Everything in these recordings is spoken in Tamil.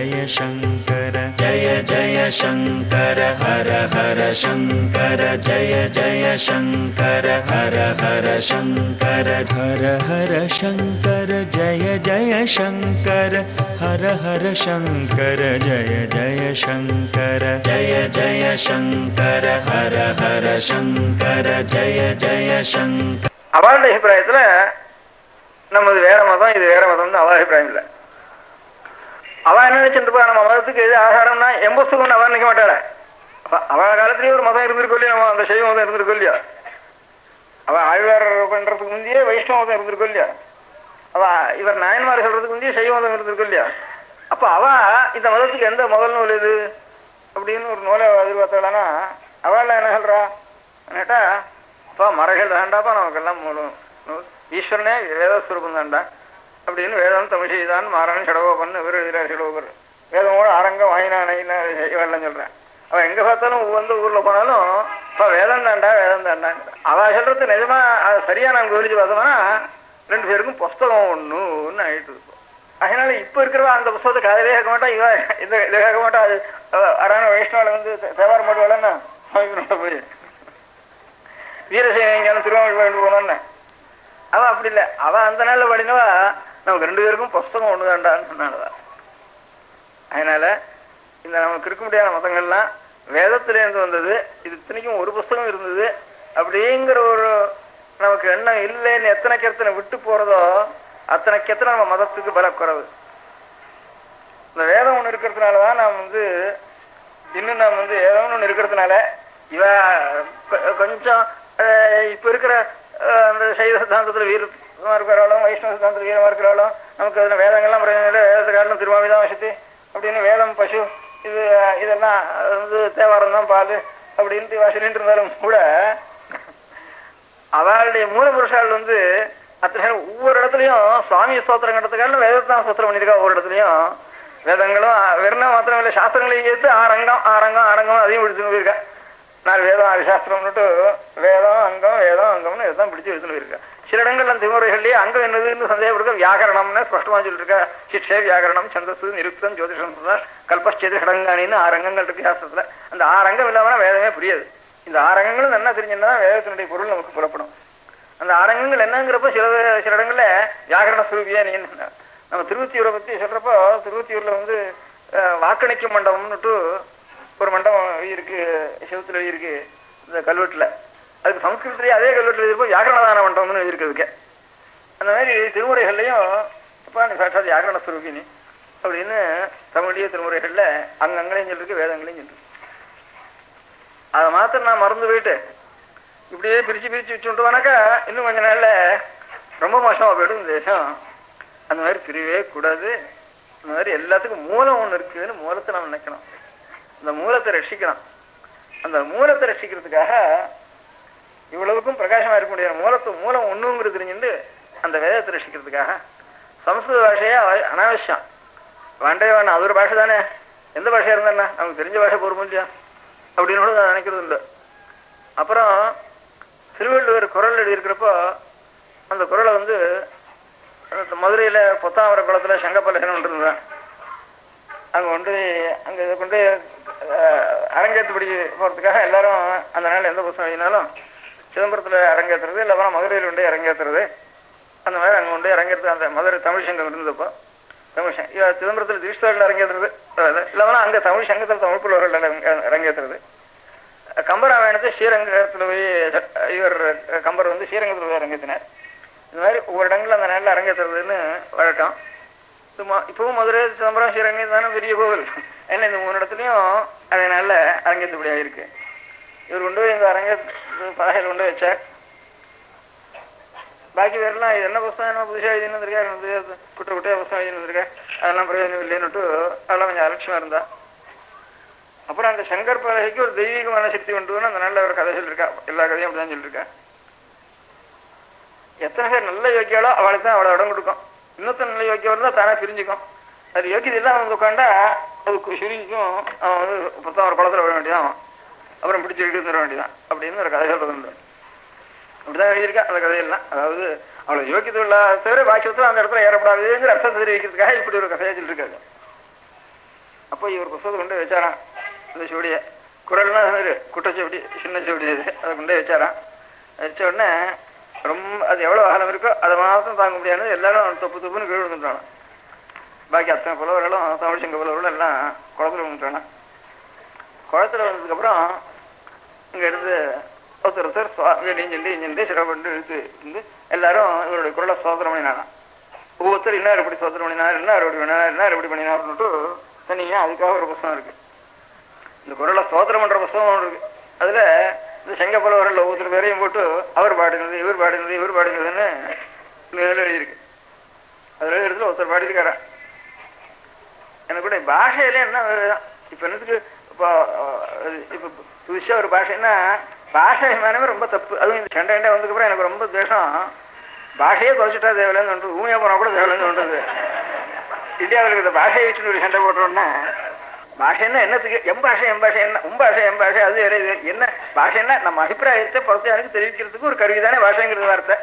जय शङ्कर जय जय शङ्कर हर हर शङ्कर जय जय शङ्कर हर हर शङ्कर हर हर शङ्कर जय जय शङ्कर हर हर शङ्कर जय जय शङ्कर जय जय शङ्कर हर हर शङ्कर जय जय शङ्कर அவளுடைய அபிப்பிராயத்துல நம்மது வேற மதம் இது வேற மதம்னு அவ அபிப்பிராயம் இல்லை அவன் என்ன நினைச்சிருப்பா நம்ம மதத்துக்கு எது ஆகாரம்னா எம்பசுக்கும் அவன் நினைக்க மாட்டாள. அவ- அவ காலத்திலேயே ஒரு மதம் இருந்திருக்கோ இல்லையா? நம்ம அந்த சைவ மதம் இருந்திருக்கும் இல்லையா? அவள் ஆழ்வார் பண்றதுக்கு முந்தையே வைஷ்ணவ மதம் இருந்திருக்கோ இல்லையா? அவ இவர் நாயன்மார் சொல்றதுக்கு முந்தையே சைவ மதம் இருந்திருக்கோ இல்லையா? அப்ப அவ இந்த மதத்துக்கு எந்த முதல் நூல் இது அப்படின்னு ஒரு நூலை எதிர்பார்த்தாளானா அவள் என்ன சொல்றா? கேட்டா அப்பா மறைகள் தாண்டாப்பா நமக்கெல்லாம் மூலம் ஈஸ்வரனே வேதஸ்வரூபம் தாண்டா அப்படின்னு வேதம் தமிழ் செய்தான். மாறன் சடகோபன் இவர் எழுதுறார் சடகோபர். வேதமோட அரங்கம் வாயினானைன்னு செய்வாள்னு சொல்கிறேன் அவன் எங்கே பார்த்தாலும் வந்து ஊரில் போனாலும் இப்போ வேதம் தாண்டா வேதம் தாண்டா அவன் சொல்கிறது நிஜமாக அது சரியாக நாங்க விவரிச்சு பார்த்தோம்னா ரெண்டு பேருக்கும் புஸ்தகம் ஒண்ணுன்னு ஆகிட்டு இருக்கும். அதனால இப்போ இருக்கிறவா அந்த புஸ்தகத்தை கதையிலே கேட்க மாட்டான் இவ இந்த இதை கேட்க மாட்டான் அது அவ- அறான வைஷ்ணவால வந்து தேவாரம் பாடுவாளன்னா சுவாமிகளோட போய். வீரசேன எங்கேயாலும் போயிட்டு போனோன்னு அவன் அப்படி இல்லை. அவன் அந்த நாளில் படினவா நமக்கு ரெண்டு பேருக்கும் புஸ்தகம் ஒண்ணு தாண்டான்னு சொன்னானவா அதனால இந்த நமக்கு இருக்க முடியாத மதங்கள்லாம் வேதத்திலேருந்து வந்தது இது இத்தனைக்கும் ஒரு புஸ்தகம் இருந்தது அப்படிங்கிற ஒரு நமக்கு எண்ணம் இல்லைன்னு எத்தனைக்கு எத்தனை விட்டு போறதோ அத்தனைக்கு எத்தனை நம்ம மதத்துக்கு பல குறவு இந்த வேதம் ஒண்ணு இருக்கிறதுனாலதான் நாம் வந்து இன்னும் நாம் வந்து ஏதோ ஒண்ணு இருக்கிறதுனால இவ கொஞ்சம் இப்போ இப்ப இருக்கிற அந்த சைவ வீர சுத்தமாக இருக்கிறாலும் வைஷ்ணவ சித்தாந்தத்துல வீரமாக இருக்கிறாலும் நமக்கு அதில் வேதங்கள்லாம் பிரயோஜனம் இல்லை வேதத்தை வசதி. அப்படின்னு வேதம் பசு இது இதெல்லாம் வந்து தேவாரம் தான் பால் அப்படின்ட்டு சொல்லிட்டு இருந்தாலும் கூட அவளுடைய மூலபுருஷால் வந்து அத்தனை ஒவ்வொரு இடத்துலயும் சுவாமி ஸ்தோத்திரம் கட்டத்துக்கான வேதத்தான் ஸ்தோத்திரம் பண்ணியிருக்கா ஒவ்வொரு இடத்துலயும். வேதங்களும் வெறும் மாத்திரம் இல்லை சாஸ்திரங்களையும் சேர்த்து ஆரங்கம் ஆரங்கம் ஆரங்கம் அதையும் பிடிச்சுன்னு போயிருக்கா. நாலு வேதம் ஆறு சாஸ்திரம்னுட்டு வேதம் அங்கம் வேதம் அங்கம்னு இதுதான் பிடிச்சு எடுத்துன்னு போயிருக்கா. சில இடங்கள்ல திமுறைகள்லயே அங்கம் என்னதுன்னு சந்தேகப்படுக்க வியாகரணம்னு ஸ்பஷ்டமா சொல்லியிருக்கா சிக்ஷே வியாகரணம் சந்தசு நிருக்தம் ஜோதிஷம் கல்பஸ்சேது ஷடங்கானின்னு ஆறு அங்கங்கள் இருக்கு சாஸ்திரத்துல அந்த ஆறு அங்கம் வேதமே புரியாது. இந்த ஆரங்கங்களும் நல்லா தெரிஞ்சுன்னா வேதத்தினுடைய பொருள் நமக்கு புறப்படும் அந்த ஆரங்கங்கள் என்னங்கிறப்ப சில சில இடங்கள்ல வியாகரண சுரூபியா நீ நம்ம திருவத்தியூரை பத்தி சொல்றப்போ திருவத்தியூர்ல வந்து வாக்கணிக்கும் மண்டபம்னுட்டு ஒரு மண்டபம் இருக்கு சிவத்துல இருக்கு இந்த கல்வெட்டுல. அதுக்கு சம்ஸ்கிருதத்திலேயே அதே கல்வெட்டில் இருப்போ வியாகரணதான மண்டபம்னு இருக்குதுக்கு அந்த மாதிரி திருமுறைகள்லையும் அப்பா நீ சாட்சாத் வியாகரண சுரூபினி அப்படின்னு தமிழிய திருமுறைகள்ல அங்கங்களையும் சொல்லிருக்கு வேதங்களையும் சொல்லிருக்கு. அதை மாத்திரம் நான் மறந்து போயிட்டு இப்படியே பிரிச்சு பிரிச்சு வச்சுட்டோம்னாக்கா இன்னும் கொஞ்ச நாள்ல ரொம்ப மோசமாக போயிடும் இந்த தேசம். அந்த மாதிரி பிரிவே கூடாது. அந்த மாதிரி எல்லாத்துக்கும் மூலம் ஒண்ணு இருக்குன்னு மூலத்தை நம்ம நினைக்கணும். அந்த மூலத்தை ரட்சிக்கணும் அந்த மூலத்தை ரட்சிக்கிறதுக்காக இவ்வளவுக்கும் பிரகாசமா இருக்க முடியாது. மூலத்து மூலம் ஒண்ணுங்கிறது தெரிஞ்சுட்டு அந்த வேதத்தை ரசிக்கிறதுக்காக. சமஸ்கிருத பாஷையே அனாவசியம். வேண்டே வேண்டாம் அது ஒரு பாஷை தானே? எந்த பாஷையா இருந்தா நமக்கு தெரிஞ்ச பாஷை போருமோ இல்லையா? அப்படின்னு கூட நான் நினைக்கிறது இல்லை. அப்புறம் திருவள்ளுவர் குரல் எழுதியிருக்கிறப்போ அந்த குரலை வந்து மதுரையில் மதுரையில பொத்தாமர குளத்தில் சங்கப்பல்லகன் இருந்தேன் அங்கே கொண்டு அங்கே கொண்டு அஹ், அரங்கேற்றுப்படி போறதுக்காக எல்லாரும் அந்த நாள் எந்த புத்தகம் எழுதினாலும் சிதம்பரத்தில் அரங்கேற்றுறது இல்லைனா மதுரையில் கொண்டு அரங்கேற்றுறது. அந்த மாதிரி அங்கே கொண்டு அரங்கேற்று அந்த மதுரை தமிழ் சங்கம் இருந்தப்போ தமிழ் சங்கம் சிதம்பரத்தில் தீஷ்டர்கள் அரங்கேற்றுறது இல்லைனா அங்கே தமிழ் சங்கத்தில் தமிழ் புலவர்கள் அரங்க- அரங்கேற்றுறது. கம்பராமாயணத்தை ஸ்ரீரங்கத்தில் போய் இவர் கம்பர் வந்து ஸ்ரீரங்கத்தில் போய் அரங்கேற்றினார். இந்த மாதிரி ஒவ்வொரு இடங்களில் அந்த நாளில் அரங்கேற்றுறதுன்னு வழக்கம். சும்மா இப்பவும் மதுரை சிதம்பரம் ஸ்ரீரங்கம் தானே பெரிய கோவில். ஏன்னா இந்த மூணு இடத்துலையும் அதனால நாளில் இருக்குது இவர் கொண்டு போய் இந்த அரங்க பலகையில் கொண்டு போய் வச்சார். பாக்கி பேர்லாம் இது என்ன புஸ்தகம் என்ன புதுசாக எழுதினு வந்திருக்கா வந்து குட்டை குட்டையாக புஸ்தகம் எழுதினு அதெல்லாம் பிரயோஜனம் இல்லைன்னுட்டு அதெல்லாம் கொஞ்சம் அலட்சியமாக இருந்தா. அப்புறம் அந்த சங்கர் பலகைக்கு ஒரு தெய்வீகமான சக்தி உண்டுன்னு அந்த நாளில் ஒரு கதை சொல்லியிருக்கா. எல்லா கதையும் அப்படிதான் சொல்லியிருக்கா. எத்தனை பேர் நல்ல யோக்கியாலோ அவளுக்கு தான் அவளை இடம் கொடுக்கும். இன்னொருத்தன் நல்ல யோக்கியம் இருந்தால் தானே பிரிஞ்சுக்கும். அது யோக்கியது இல்லாமல் வந்து உட்காண்டா அது கு- அவன் வந்து புத்தகம் ஒரு குளத்தில் விட வேண்டியதான். அவன் அப்புறம் பிடிச்சி இழுத்து தர வேண்டியதான் அப்படின்னு ஒரு கதை சொல்றது அப்படிதான் எழுதியிருக்கா அந்த கதையெல்லாம். அதாவது அவளை யோகியத்துள்ள தவிர பாக்கியத்தில் அந்த இடத்துல ஏறப்படாதுங்கிற அர்த்தம் தெரிவிக்கிறதுக்காக இப்படி ஒரு கதையை சொல்லியிருக்காரு அப்போ இவர் புத்தகத்தை கொண்டு வச்சாராம். இந்த சுவடியை. குரல்னா அது குட்டச்சுவடி சின்ன சுவடி அது. அதை கொண்டு வச்சாராம். வச்ச உடனே ரொம்ப அது எவ்வளோ அகலம் இருக்கோ அதை மாத்திரம் தாங்க முடியாது எல்லாரும் தொப்பு தொப்புன்னு கீழே விழுந்துட்டாங்க பாக்கி அத்தனை புலவர்களும் தமிழ்ச்சங்க புலவர்களும் எல்லாம் குளத்துல விழுந்துட்டாங்க குளத்துல வந்ததுக்கப்புறம் இங்கேருந்து ஒருத்தர் ஒருத்தர் சுவா- சொல்லி நீஞ்சிண்டு இஞ்சிண்டு இழுத்து இருந்து எல்லாரும் இவருடைய குரலை சோதனை பண்ணினானா ஒவ்வொருத்தர் இன்னார் எப்படி சோதனை பண்ணினார் இன்னார் எப்படி பண்ணினார் இன்னார் எப்படி பண்ணினார்னுட்டு தனியாக அதுக்காக ஒரு புஸ்தகம் இருக்கு. இந்த குரலை சோதனை பண்ற புஸ்தகம் ஒன்று இருக்கு. அதுல இந்த செங்க ஒவ்வொருத்தர் பேரையும் போட்டு அவர் பாடுகிறது இவர் பாடுகிறது இவர் பாடுகிறதுன்னு இதில் எழுதியிருக்கு. அதுல எழுதுறதுல ஒருத்தர் பாடியிருக்காரா? எனக்கு கூட பாஷையில என்ன வருதான் இப்ப என்னத்துக்கு இப்போ இப்போ புதுசாக ஒரு பாஷைன்னா பாஷை அபிமானமே ரொம்ப தப்பு. அதுவும் இந்த சண்டை சண்டை வந்ததுக்கப்புறம் எனக்கு ரொம்ப துவேஷம். பாஷையே குறைச்சிட்டா தேவையில்லைன்னு சொல்றது ஊமையா போனால் கூட தேவையில்லைன்னு சொல்றது. இந்தியாவில் இருக்கிற பாஷையை வச்சுட்டு ஒரு சண்டை போடுறோம்னா பாஷைன்னா என்னத்துக்கு? எம் பாஷை எம் பாஷை என்ன? உன் பாஷை எம் பாஷை அது வேற இது. என்ன? பாஷைன்னா நம்ம அபிப்பிராயத்தை பொறுத்தையாருக்கு தெரிவிக்கிறதுக்கு ஒரு கருவி தானே பாஷைங்கிறது வார்த்தை.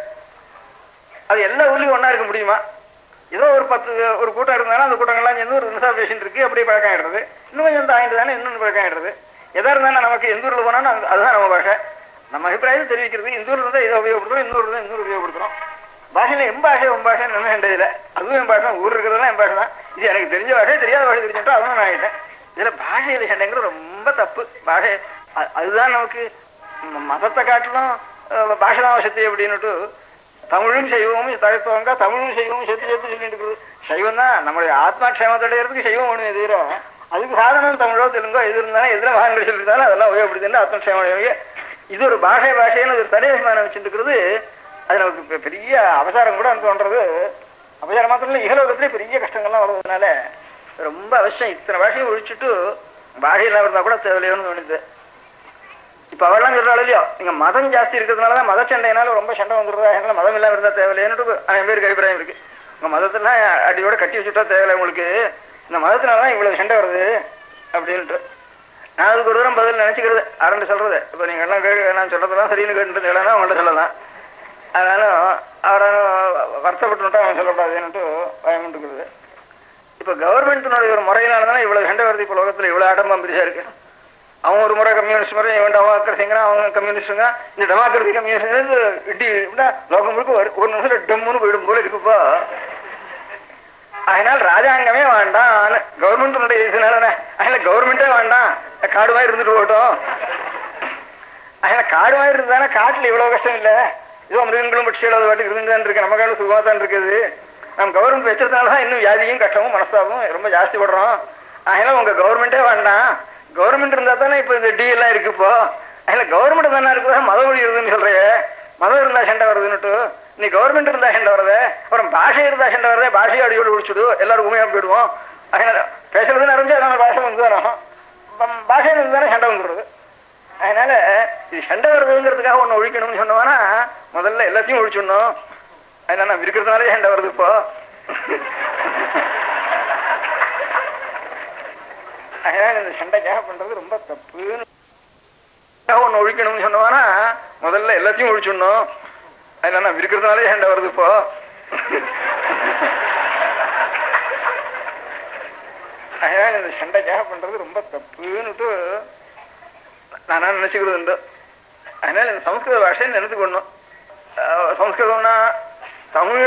அது எல்லா ஊர்லேயும் ஒன்றா இருக்க முடியுமா? ஏதோ ஒரு பத்து ஒரு கூட்டம் இருந்தாலும் அந்த கூட்டங்கள்லாம் சேர்ந்து ஒரு ரிசர்வேஷன் இருக்கு அப்படியே பழக்கம் ஆயிடுறது. இன்னும் கொஞ்சம் தாங்கிட்டு தானே இன்னொன்று பழக்கம் ஆயிடுறது. எதா இருந்தாலும் நமக்கு எந்த ஊரில் போனாலும் அதுதான் நம்ம பாஷை. நம்ம அபிப்பிராயம் தெரிவிக்கிறது. இந்த ஊர்ல இருந்தா இதை உபயோகப்படுத்துறோம் இந்த ஊர்ல இருந்தா இந்த ஊர் உபயோகப்படுத்துறோம். பாஷையில எம் பாஷை உன் பாஷை என்ன வேண்டியதில்ல அதுவும் என் பாஷை ஊர் இருக்கிறதுலாம் என் பாஷை தான். இது எனக்கு தெரிஞ்ச பாஷை தெரியாத பாஷை தெரிஞ்சுட்டா அதுவும் நான் ஆயிட்டேன் இதுல பாஷையில சண்டைங்கிறது ரொம்ப தப்பு. பாஷை அதுதான் நமக்கு மதத்தை காட்டிலும் அஹ், பாஷை தான் அப்படின்னுட்டு தமிழும் சைவமும் தழைத்தவங்க தமிழும் சைவமும் சேர்த்து சேர்த்து சொல்லிட்டு இருக்குது சைவம் தான் நம்மளுடைய ஆத்மா க்ஷேமத்தடைகிறதுக்கு சைவம் ஒண்ணுமே தவிர அதுக்கு சாதனம் தமிழோ தெலுங்கோ எது இருந்தாலும் எதிர வாகனங்கள் சொல்லியிருந்தாலும் அதெல்லாம் உபயோகப்படுத்தினா அத்தனை க்ஷேமம் இது ஒரு பாஷை பாஷைன்னு ஒரு தனி அபிமானம் வச்சுட்டு இருக்கிறது அது நமக்கு பெரிய அவசாரம் கூட தோன்றது. அபசாரம் மாத்திரம் இல்லை இகலோகத்திலே பெரிய கஷ்டங்கள்லாம் வர்றதுனால ரொம்ப அவசியம். இத்தனை பாஷையை ஒழிச்சுட்டு பாஷை இருந்தால் கூட தேவையில்லையோன்னு தோணுது. இப்போ அவெல்லாம் சொல்கிறாள் இல்லையோ நீங்க மதம் ஜாஸ்தி இருக்கிறதுனால தான் மத சண்டைனால ரொம்ப சண்டை வந்துடுறதா அதனால மதம் இல்லாமல் இருந்தால் தேவையில்லைன்னு அவன் பேருக்கு அபிப்பிராயம் இருக்குது உங்கள் மதத்தெல்லாம் அடியோட கட்டி வச்சுட்டா தேவையில்லை உங்களுக்கு. இந்த மதத்தினால தான் இவ்வளவு சண்டை வருது அப்படின்ட்டு. நான் அதுக்கு ஒரு தூரம் பதில் நினைச்சுக்கிறது. அரண்டு சொல்றது. இப்ப நீங்க எல்லாம் கேட்க நான் சொல்றதெல்லாம் சரின்னு கேட்டு இல்லைன்னா அவங்கள்ட்ட சொல்லலாம். அதனால அவரை வருத்தப்பட்டுட்டா அவன் சொல்லக்கூடாதுன்னுட்டு இருக்குது இப்ப கவர்மெண்ட்டினுடைய ஒரு முறையினால தான் இவ்வளவு சண்டை வருது. இப்ப லோகத்துல இவ்வளவு ஆடம்பம் பெருசா இருக்கு. அவன் ஒரு முறை கம்யூனிஸ்ட் முறை இவன் டெமோக்ரஸிங்கிறான் அவங்க கம்யூனிஸ்டுங்க இந்த டெமோக்ரஸி கம்யூனிஸ்ட் இடி லோகம் முழுக்க ஒரு ஒரு நிமிஷம் டம்முன்னு போயிடும் போல இருக்குப்பா. அதனால் ராஜாங்கமே வேண்டாம். கவர்மெண்ட்டுடைய இதனால அதனால கவர்மெண்டே வேண்டாம். காடு இருந்துட்டு போகட்டும். அதனால காடு மாதிரி இருந்தானே காட்டுல இவ்வளவு கஷ்டம் இல்லை. இதோ மிருகங்களும் பட்சிகளும் அது இருந்துதான் இருக்கு. நம்ம காலம் சுகமாக தான் இருக்குது நம்ம கவர்மெண்ட் வச்சதுனால தான் இன்னும் வியாதியும் கஷ்டமும் மனஸ்தாபமும் ரொம்ப ஜாஸ்தி படுறோம். அதனால உங்க கவர்மெண்டே வேண்டாம். கவர்மெண்ட் இருந்தா தானே இப்போ இந்த டி எல்லாம் இருக்கு இப்போ. அதனால கவர்மெண்ட் தானே இருக்குதா? மதம் மொழி இருக்குதுன்னு சொல்கிறேன் மதம் இருந்தா சண்டை வருதுன்னுட்டு. நீ கவர்மெண்ட் இருந்தா சண்டை வரதே? அப்புறம் பாஷை இருந்தா சண்டை வரதே? பாஷையை அடியோடு முடிச்சுடு எல்லாரும் உண்மையாக போயிடுவோம். அதனால பேசுறது நிறைஞ்சு நம்ம பாஷை வந்து வரும். பாஷை இருந்து தானே சண்டை வந்துடுறது அதனால இது சண்டை வருதுங்கிறதுக்காக ஒன்று ஒழிக்கணும்னு சொன்னோம்னா முதல்ல எல்லாத்தையும் ஒழிச்சிடணும். அதனால நம்ம இருக்கிறதுனாலே சண்டை வருது இப்போ. அதனால இந்த சண்டைக்காக பண்றது ரொம்ப தப்புன்னு. ஒன்று ஒழிக்கணும்னு சொன்னோம்னா முதல்ல எல்லாத்தையும் ஒழிச்சிடணும். அதனால நம்ம இருக்கிறதுனாலே சண்டை வருது இப்போ? அதனால இந்த சண்டைக்காக பண்றது ரொம்ப தப்புன்னுட்டு நானா நினைச்சுக்கிறது உண்டு. அதனால இந்த சமஸ்கிருத பாஷையை நினைத்துக்கணும் சமஸ்கிருதம்னா தமிழ்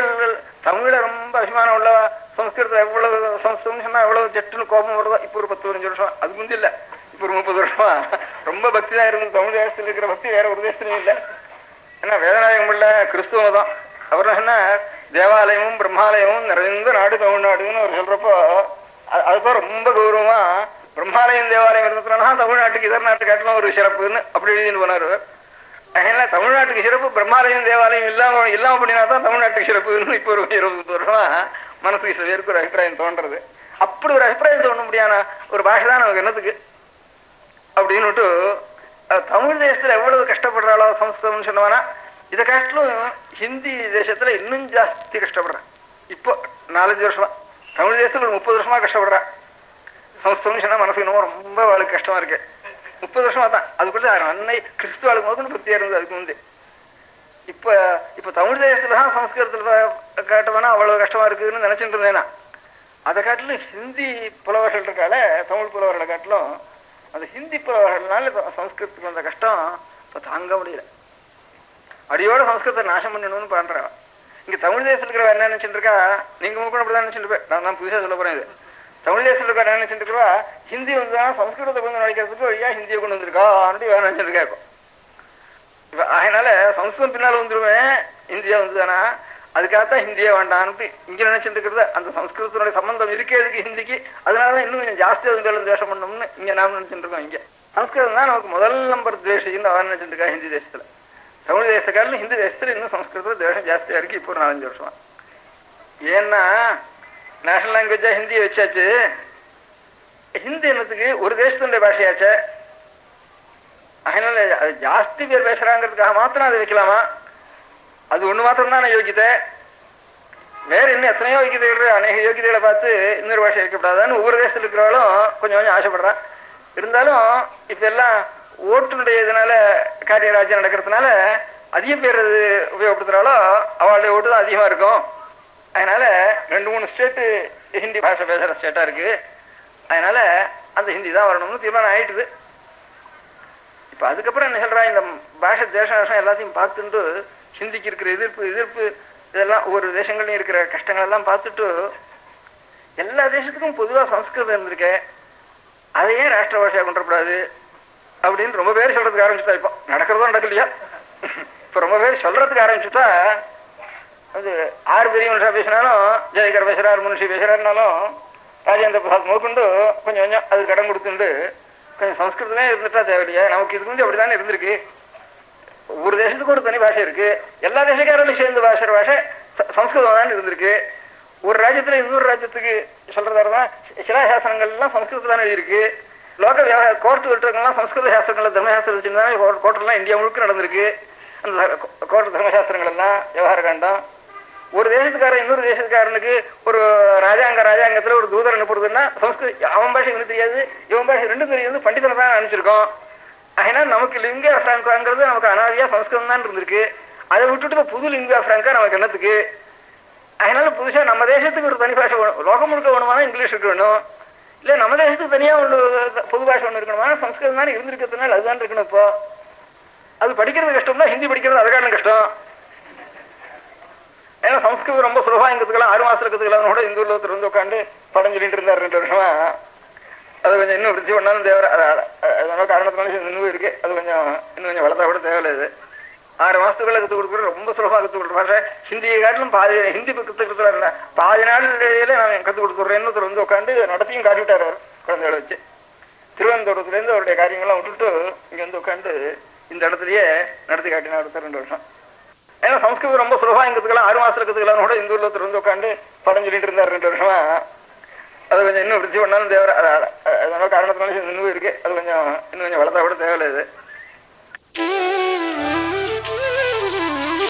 தமிழை ரொம்ப அபிமானம் உள்ள சமஸ்கிருதம் எவ்வளவு சமஸ்கிருதம் சொன்னா எவ்வளவு ஜட்டுன்னு கோபம் வருதோ இப்போ ஒரு பத்து பதினஞ்சு வருஷம். அது முந்தி இல்ல இப்போ ஒரு முப்பது வருஷமா. ரொம்ப பக்தி தான் இருந்து தமிழ் தேசத்தில் இருக்கிற பக்தி வேற ஒரு தேசத்துலையும் இல்லை. ஏன்னா வேதநாயகம் உள்ள கிறிஸ்துவ தான் அவர் என்ன தேவாலயமும் பிரம்மாலயமும் நிறைந்த நாடு தமிழ்நாடுன்னு அவர் சொல்றப்போ அது- அதுதான் ரொம்ப கௌரவமா பிரம்மாலயம் தேவாலயம் இருந்ததுனால தமிழ்நாட்டுக்கு இதர் நாட்டு ஒரு சிறப்புன்னு அப்படி எழுதிட்டு போனார் அவர். தமிழ்நாட்டுக்கு சிறப்பு பிரம்மாலயம் தேவாலயம் இல்லாம இல்லாம பண்ணினா தான் தமிழ்நாட்டுக்கு சிறப்புன்னு இப்போ ஒரு இருபது வருஷமா மனசுக்கு சில பேருக்கு ஒரு அபிப்பிராயம் தோன்றது. அப்படி ஒரு அபிப்பிராயம் தோண முடியாதா? ஒரு பாஷை தான் நமக்கு என்னத்துக்கு? அப்படின்னுட்டு தமிழ் தேசத்துல எவ்வளவு கஷ்டப்படுறாளோ சம்ஸ்கிருதம்னு சொன்னவனா இதை காட்டிலும் ஹிந்தி தேசத்துல இன்னும் ஜாஸ்தி கஷ்டப்படுறான். இப்போ நாலஞ்சு வருஷமா தமிழ் தேசத்துல ஒரு முப்பது வருஷமா கஷ்டப்படுறான் சம்ஸ்கிருதம் சொன்னா மனசுக்கு இன்னும் ரொம்ப அவளுக்கு கஷ்டமா இருக்கு. முப்பது வருஷமா தான் அதுக்குள்ள அன்னை கிறிஸ்துவாளுக்கு முதல்ல பக்தியா இருந்தது அதுக்கு முந்தைய இப்ப இப்ப தமிழ் தேசத்துல தான் சம்ஸ்கிருதத்துல கேட்டவனா அவ்வளவு கஷ்டமா இருக்குன்னு நினைச்சிட்டு இருந்தேனா. அதை காட்டிலும் ஹிந்தி புலவர்கள் இருக்கால தமிழ் புலவர்களை காட்டிலும் அந்த ஹிந்தி புலவர்கள்னால இப்ப சம்ஸ்கிருதத்துக்கு வந்த கஷ்டம் இப்போ தாங்க முடியல. அடியோட சம்ஸ்கிருதத்தை நாசம் பண்ணணும்னு பண்றா. இங்க தமிழ் தேசத்தில் இருக்கிறவ என்ன நினைச்சிட்டு இருக்கா? நீங்க கூட அப்படிதான் நினைச்சிட்டு இருப்பேன் நான் தான் சொல்ல போகிறேன் இது. தமிழ் தேசத்தில் இருக்கிற என்ன நினைச்சிட்டு இருக்கா ஹிந்தி வந்துதான் சம்ஸ்கிருதத்தை கொண்டு நினைக்கிறதுக்கு வழியா ஹிந்தியை கொண்டு வந்திருக்கா? அப்படி வேற நினைச்சிட்டு இருக்கா இப்போ? அதனால சம்ஸ்கிருதம் பின்னால் வந்துருவேன் இந்தியா வந்துதானா? அதுக்காகத்தான் ஹிந்தியே வேண்டாம்னு இங்க நினைச்சிட்டு அந்த சம்ஸ்கிருதத்தினுடைய சம்பந்தம் இருக்கே இருக்கு ஹிந்திக்கு. அதனாலதான் இன்னும் கொஞ்சம் ஜாஸ்தியாக இருந்தாலும் துவேஷம் பண்ணணும்னு இங்க நாம நினைச்சிட்டு இருக்கோம் இங்க. சம்ஸ்கிருதம் தான் நமக்கு முதல் நம்பர் துவேஷின்னு அவன் நினைச்சிட்டு இருக்கா ஹிந்தி தேசத்துல. தமிழ் தேசக்காரிலும் ஹிந்தி தேசத்துல இன்னும் சம்ஸ்கிருதத்தில் துவேஷம் ஜாஸ்தியா இருக்கு இப்போ ஒரு நாலஞ்சு வருஷமா. ஏன்னா நேஷனல் லாங்குவேஜா ஹிந்தியை வச்சாச்சு. ஹிந்தி என்னத்துக்கு? ஒரு தேசத்துடைய பாஷையாச்சே. அதனால அது ஜாஸ்தி பேர் பேசுறாங்கிறதுக்காக மாத்திரம் அதை வைக்கலாமா? அது ஒண்ணு மாத்திரம் யோகிதை யோகியதை வேற இன்னும் எத்தனையோ யோகிதைகள் அநேக யோகிதைகளை பார்த்து இன்னொரு பாஷை வைக்கப்படாதான்னு ஒவ்வொரு தேசத்துல இருக்கிறவளும் கொஞ்சம் கொஞ்சம் ஆசைப்படுறான். இருந்தாலும் இப்போ எல்லாம் ஓட்டுனுடைய இதனால காரியராஜ்யம் நடக்கிறதுனால அதிக பேர் அது உபயோகப்படுத்துறாலோ அவளுடைய ஓட்டு தான் அதிகமா இருக்கும். அதனால ரெண்டு மூணு ஸ்டேட்டு ஹிந்தி பாஷை பேசுற ஸ்டேட்டா இருக்கு. அதனால அந்த ஹிந்தி தான் வரணும்னு தீர்மானம் ஆயிட்டுது. இப்ப அதுக்கப்புறம் என்ன சொல்கிறான் இந்த பாஷை தேச எல்லாத்தையும் பார்த்துட்டு ஹிந்திக்கு இருக்கிற எதிர்ப்பு எதிர்ப்பு இதெல்லாம் ஒவ்வொரு தேசங்கள்லையும் இருக்கிற கஷ்டங்கள் எல்லாம் பார்த்துட்டு எல்லா தேசத்துக்கும் பொதுவாக சம்ஸ்கிருதம் இருந்திருக்கே. அதையே ராஷ்டிர பாஷையாக கொண்டுடக்கூடாது அப்படின்னு ரொம்ப பேர் சொல்றதுக்கு ஆரம்பிச்சுட்டா இப்போ. நடக்கிறதோ நடக்கலையா? இப்போ ரொம்ப பேர் சொல்றதுக்கு ஆரம்பிச்சுட்டா அது ஆறு பெரிய மனுஷா பேசினாலும் ஜெயகர் பேசுறாரு முனுஷி பேசுறாருனாலும் ராஜேந்திர பிரசாத் முதற்கொண்டு கொஞ்சம் கொஞ்சம் அது கடன் கொடுத்துண்டு கொஞ்சம் சம்ஸ்கிருதமே இருந்துட்டா தேவையில்லையா. நமக்கு இது வந்து அப்படித்தானே இருந்திருக்கு. ஒவ்வொரு தேசத்துக்கும் ஒரு தனி பாஷை இருக்கு. எல்லா தேசக்காரர்களும் சேர்ந்து பாஷை பாஷை சம்ஸ்கிருதம் தான் இருந்திருக்கு. ஒரு ராஜ்யத்துல இன்னொரு ராஜ்யத்துக்கு சொல்றதா சிலாசாசனங்கள் எல்லாம் சம்ஸ்கிருதம் தான் எழுதியிருக்கு லோக விவகார கோர்ட்டு விட்டுறவங்கலாம் சம்ஸ்கிருத சாஸ்திரங்கள் தர்மசாஸ்திரம் வச்சுருந்தாங்க கோர்ட்டெல்லாம் இந்தியா முழுக்க நடந்திருக்கு. அந்த கோட்டை தர்மசாஸ்திரங்கள் எல்லாம் விவகார காண்டம். ஒரு தேசத்துக்காரன் இன்னொரு தேசத்துக்காரனுக்கு ஒரு ராஜாங்க ராஜாங்கத்துல ஒரு தூதர் அனுப்புறதுன்னா சம்ஸ்கிருத அவன் பாஷை இவனுக்கு தெரியாது. இவன் பாஷை ரெண்டும் தெரியாது. பண்டிதனை தான் அனுப்பிச்சிருக்கோம். ஏன்னா நமக்கு லிங்கா பிராங்காங்கிறது நமக்கு அனாதியா சம்ஸ்கிருதம் தான் இருந்திருக்கு. அதை விட்டுட்டு புது லிங்கா பிராங்கா நமக்கு என்னத்துக்கு? அதனால புதுசா நம்ம தேசத்துக்கு ஒரு தனி பாஷை வேணும். லோகம் முழுக்க வேணுமானா இங்கிலீஷ் இருக்க வேணும். இல்ல நம்ம தேசத்துக்கு தனியா ஒன்று பொது பாஷை ஒன்று இருக்கணுமா? சம்ஸ்கிருதம் தானே இருந்திருக்கிறதுனால அதுதான் இருக்கணும் இப்போ. அது படிக்கிறது கஷ்டம்னா ஹிந்தி படிக்கிறது அதுக்கான கஷ்டம்? ஏன்னா சம்ஸ்கிருதம் ரொம்ப சுலபா ஆறு மாசத்துல கூட இந்தூர்ல ஒருத்தர் வந்து உட்காந்து படம் சொல்லிட்டு இருந்தார் ரெண்டு வருஷமா. அது கொஞ்சம் இன்னும் விருத்தி பண்ணாலும் தேவை. அதனால காரணத்தினால இன்னும் இருக்கு. அது கொஞ்சம் இன்னும் கொஞ்சம் வளர்த்தா கூட தேவையில்லை ஆறு மாசத்துக்குள்ள கற்றுக் கொடுக்குற ரொம்ப சுலபா கற்றுக் கொடுக்குற பாஷை ஹிந்தியை காட்டிலும் பாதி ஹிந்தி கற்றுக்கிறதுல பாதி நாள்ல நான் கற்றுக் கொடுத்துட்றேன்னு இன்னொருத்தர் வந்து உட்காந்து நடத்தியும் காட்டிவிட்டார் அவர் குழந்தைகளை வச்சு திருவனந்தபுரத்துலேருந்து அவருடைய காரியங்கள்லாம் விட்டுட்டு இங்க வந்து உட்காந்து இந்த இடத்துலயே நடத்தி காட்டினார் அடுத்த ரெண்டு வருஷம் ஏன்னா சம்ஸ்கிருதம் ரொம்ப சுலபா எங்கிறதுக்கெல்லாம் ஆறு மாசத்துல இருக்கிறதுக்கெல்லாம் கூட இந்த ஊர்ல ஒருத்தர் வந்து உட்காந்து படம் சொல்லிட்டு இருந்தார் ரெண்டு வருஷமா அது கொஞ்சம் இன்னும் விருத்தி பண்ணாலும் தேவை அதனால காரணத்தினாலும் இன்னும் இருக்கு அது கொஞ்சம் இன்னும் கொஞ்சம் வளர்த்தா கூட தேவையில்லை